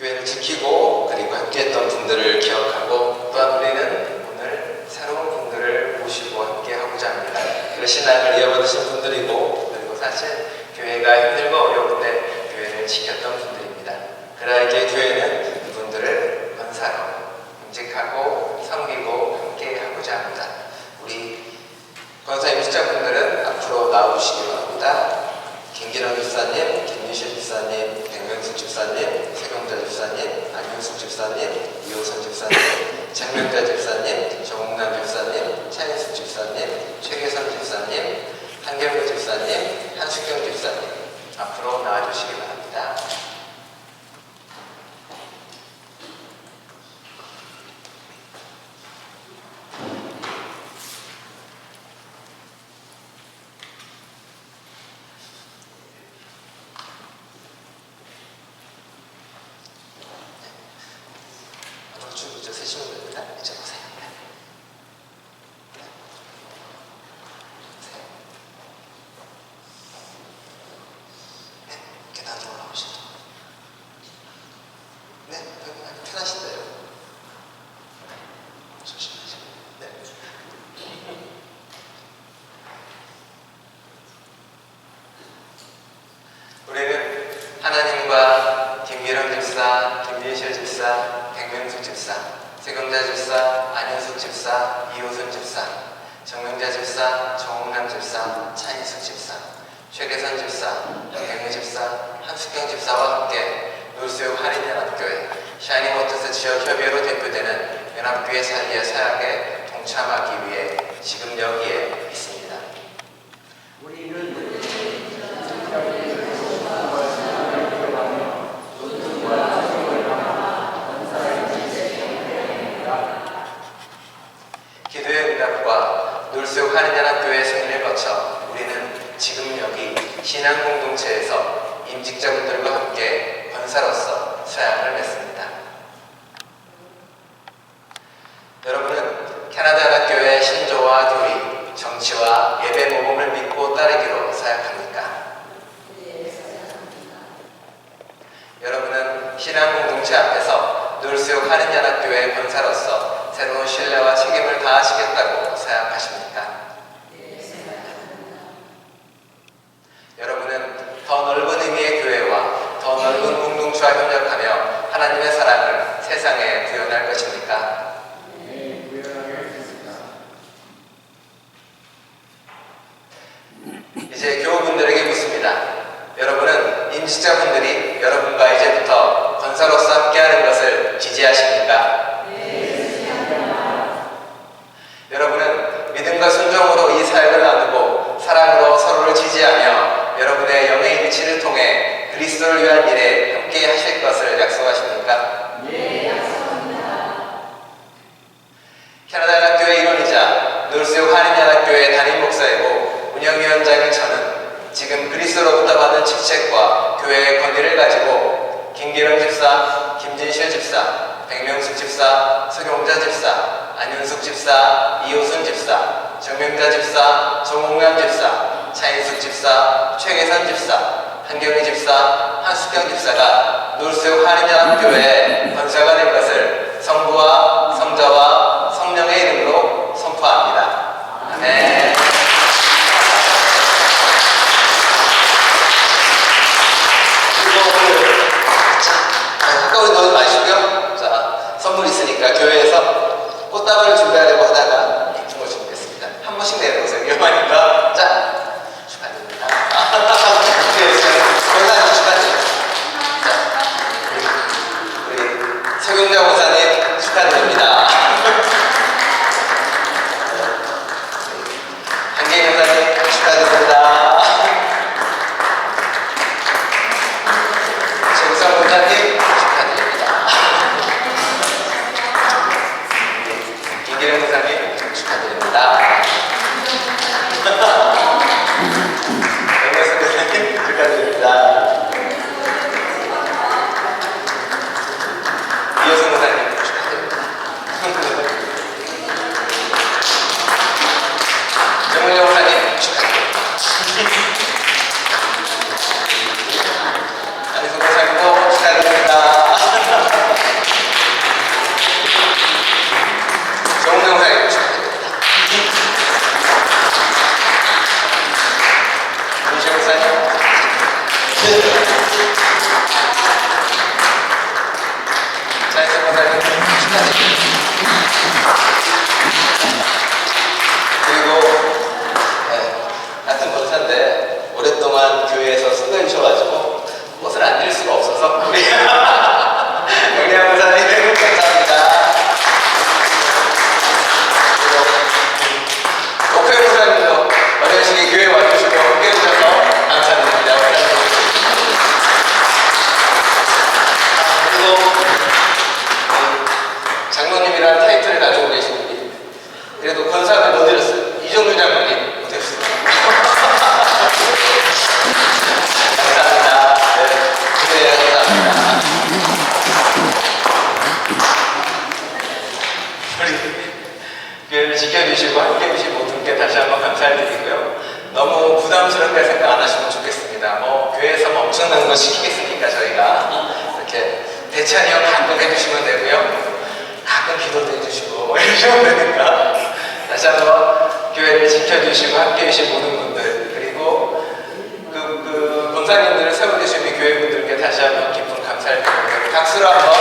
교회를 지키고 그리고 함께했던 분들을 기억하고 또한 우리는 오늘 새로운 분들을 모시고 함께하고자 합니다. 그 신앙을 이어받으신 분들이고 그리고 사실 교회가 힘들고 어려울 때 교회를 지켰던 분들입니다. 그러하기에 교회는 그분들을 건사로 임직하고 섬기고 함께하고자 합니다. 우리 권사 임직자분들은 앞으로 나와주시기 바랍니다. 김기령 집사님, 김유실 집사님, 백명숙 집사님, 세경자 집사님, 안윤숙 집사님, 이호선 집사님, 장명자 집사님, 정홍남 집사님, 차인숙 집사님, 최계선 집사님, 한경규 집사님, 한수경 집사님 앞으로 나와주시기 바랍니다. 이제 세시면 됩니다. 이제 보세요. 네. 네. 네. 우리는 하나님과 김기령 집사, 김민실 집사, 백명숙 집사, 세경자 집사, 안현숙 집사, 이호선 집사, 정명자 집사, 정홍남 집사, 차인숙 집사, 최계선 집사, 한경희 집사, 한숙경 집사와 함께 놀수육 할인연합교회 샤이닝워터스 지역협의회로 대표되는 연합교회 사리의 사역에 동참하기 위해 지금 여기에 있습니다. 기도의 응답과 놀수육 하느냐학교의 승리를 거쳐 우리는 지금 여기 신앙 임직자분들과 함께 권사로서 사양을 맺습니다. 여러분은 캐나다 연합교회 신조와 교리, 정치와 예배 모범을 믿고 따르기로 사역합니까? 여러분은 신앙 공동체 앞에서 놀수육 하느냐학교의 권사로서 새로운 신뢰와 책임을 다하시겠다고 생각하십니까? 여러분은 더 넓은 의미의 교회와 더 넓은 공동체와 협력하며 하나님의 사랑을 세상에 구현할 것입니까? 이제 교우분들에게 묻습니다. 여러분은 임직자분들이 여러분과 이제부터 권사로서 함께하는 것을 지지하십니까? 여러분은 믿음과 순종으로 이 사역을 나누고 사랑으로 서로를 지지하며 여러분의 영의 일치를 통해 그리스도를 위한 일에 함께 하실 것을 약속하십니까? 캐나다 연합교회 일원이자 놀수육 한인연합교회 담임 목사이고 운영위원장인 저는 지금 그리스도로부터 받은 직책과 교회의 권위를 가지고 김기령 집사, 김진실 집사, 백명숙 집사, 서경자 집사, 안윤숙 집사, 이호순 집사, 정명자 집사, 정홍남 집사, 차인숙 집사, 최계선 집사, 한경희 집사, 한수경 집사가 놀수육 한인연합교회 권사가 된 것을 성부와 성자와 성령의 이름으로 선포합니다. 꽃다발을 준비하려고 하다가 이쁜 걸 준비했습니다. 한 번씩 내려보세요. 위험하니까. 자, 축하드립니다. 교회에서 권사님 축하드립니다. 자, 우리, 서경자 원사님 축하드립니다. 감사를 드리고요. 너무 부담스럽게 생각 안 하시면 좋겠습니다. 뭐 교회에서 뭐 엄청난 거 시키겠습니까 저희가 이렇게 대찬이 형 가끔 해주시면 되고요. 가끔 기도도 해주시고 뭐 이러시면 되니까 다시 한번 교회를 지켜주시고 함께 해주신 모든 분들 그리고 그, 그 권사님들을 세워주신 우리 교회 분들께 다시 한번 깊은 감사를 드리고요. 박수로 한번